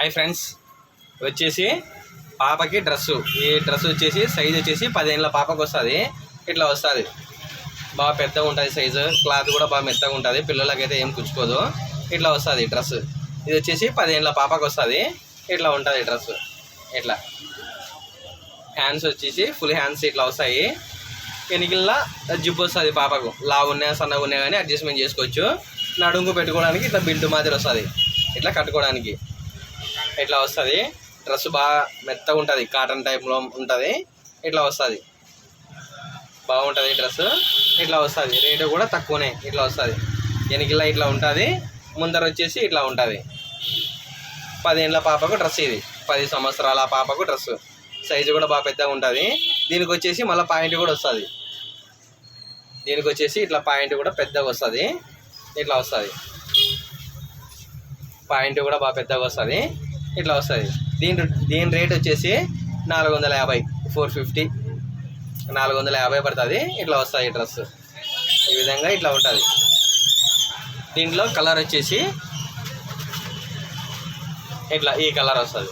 Hi friends వచ్చేసి పాపకి dress ఈ డ్రెస్ వచ్చేసి సైజ్ వచ్చేసి పదిహేనుల పాపకు వస్తుంది. ఇట్లా వస్తుంది. బాగా పెద్దగా ఉంటుంది సైజు క్లాత్ కూడా బాగా మెత్తగా ఉంటుంది. పిల్లలకైతే ఏం కుచ్చుకోదు. ఇట్లా వస్తుంది డ్రెస్ ఇది వచ్చేసి పదిహేనుల పాపకి వస్తుంది. ఇట్లా ఉంటుంది డ్రెస్ ఇట్లా. హ్యాండ్స్ వచ్చేసి ఫుల్ హ్యాండ్స్ ఇట్లా వస్తాయి. వెనికిల్లా జిప్ వస్తుంది పాపకు. లావు ఉన్నాయా సన్నగా ఉన్నాయా కానీ అడ్జస్ట్మెంట్ చేసుకోవచ్చు. నడుంకు పెట్టుకోవడానికి ఇట్లా బిల్ట్ మాదిరి వస్తుంది. ఇట్లా కట్టుకోవడానికి. ఇట్లా వస్తుంది? డ్రెస్ బాగా మెత్తగా ఉంటుంది కాటన్ టైప్లో ఉంటుంది ఇట్లా వస్తుంది? బాగుంటుంది డ్రెస్ ఇట్లా వస్తుంది? రేటు కూడా తక్కువనే ఇట్లా వస్తుంది? వెనకిలా ఇట్లా ఉంటుంది ముందర వచ్చేసి ఇట్లా ఉంటుంది. పదేళ్ళ పాపకు డ్రెస్ ఇది పది సంవత్సరాల పాపకు డ్రెస్. సైజు కూడా బాగా పెద్దగా ఉంటుంది. దీనికి వచ్చేసి మళ్ళీ పాయింట్ కూడా వస్తుంది. దీనికి వచ్చేసి ఇట్లా పాయింట్ కూడా పెద్దగా వస్తుంది ఇట్లా వస్తుంది? పాయింట్ కూడా బాగా పెద్దగా వస్తుంది. ఇట్లా వస్తుంది. దీని దీని రేట్ వచ్చేసి నాలుగు వందల యాభై ఫోర్ ఫిఫ్టీ. నాలుగు వందల యాభై పడుతుంది ఇట్లా వస్తుంది ఈ డ్రెస్. ఈ విధంగా ఇట్లా ఉంటుంది. దీంట్లో కలర్ వచ్చేసి ఇట్లా ఈ కలర్ వస్తుంది.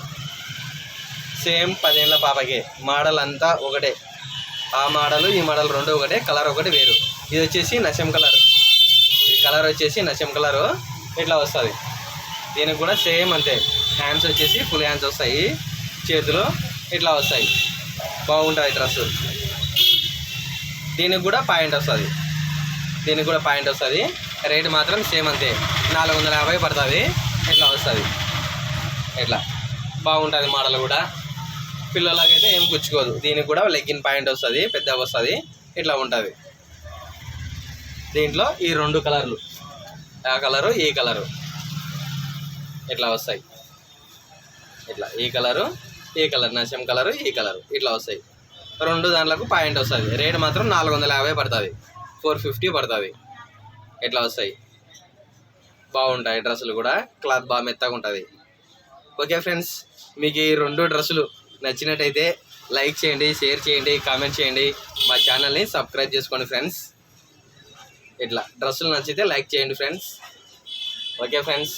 సేమ్ పదేళ్ళ పాపకి మోడల్ అంతా ఒకటే. ఆ మోడల్ ఈ మోడల్ రెండు ఒకటే కలర్ ఒకటి వేరు. ఇది వచ్చేసి నశం కలర్. ఈ కలర్ వచ్చేసి నశం కలరు ఇట్లా వస్తుంది. దీనికి కూడా సేమ్ అంతే. హ్యాండ్స్ వచ్చేసి ఫుల్ హ్యాండ్స్ వస్తాయి. చేతులు ఇట్లా వస్తాయి. బాగుంటుంది డ్రెస్ దీనికి కూడా పాయింట్ వస్తుంది. దీనికి కూడా పాయింట్ వస్తుంది. రేట్ మాత్రం సేమ్ అంతే. నాలుగు వందల యాభై పడుతుంది. ఇట్లా వస్తుంది. ఇట్లా. బాగుంటుంది మోడల్ కూడా. పిల్లలకైతే ఏం గుచ్చుకోదు దీనికి కూడా లెగ్గిన్ పాయింట్ వస్తుంది పెద్దగా వస్తుంది. ఇట్లా ఉంటుంది. దీంట్లో ఈ రెండు కలర్లు ఆ కలరు ఈ కలరు ఇట్లా వస్తాయి. ఇట్లా. ఈ కలరు ఈ కలర్ నశం కలరు ఈ కలరు. ఇట్లా వస్తాయి. రెండు దాంట్లకు పాయింట్ వస్తుంది. రేట్ మాత్రం నాలుగు వందల యాభై పడుతుంది. ఫోర్ ఫిఫ్టీ పడుతుంది. ఇట్లా వస్తాయి. బాగుంటాయి డ్రెస్సులు కూడా. క్లాత్ బాగా మెత్తగా ఉంటుంది. ఓకే ఫ్రెండ్స్ మీకు ఈ రెండు డ్రెస్సులు నచ్చినట్టయితే లైక్ చేయండి షేర్ చేయండి కామెంట్ చేయండి. మా ఛానల్ని సబ్స్క్రైబ్ చేసుకోండి ఫ్రెండ్స్. ఇట్లా. డ్రెస్సులు నచ్చితే లైక్ చేయండి ఫ్రెండ్స్. Okay friends.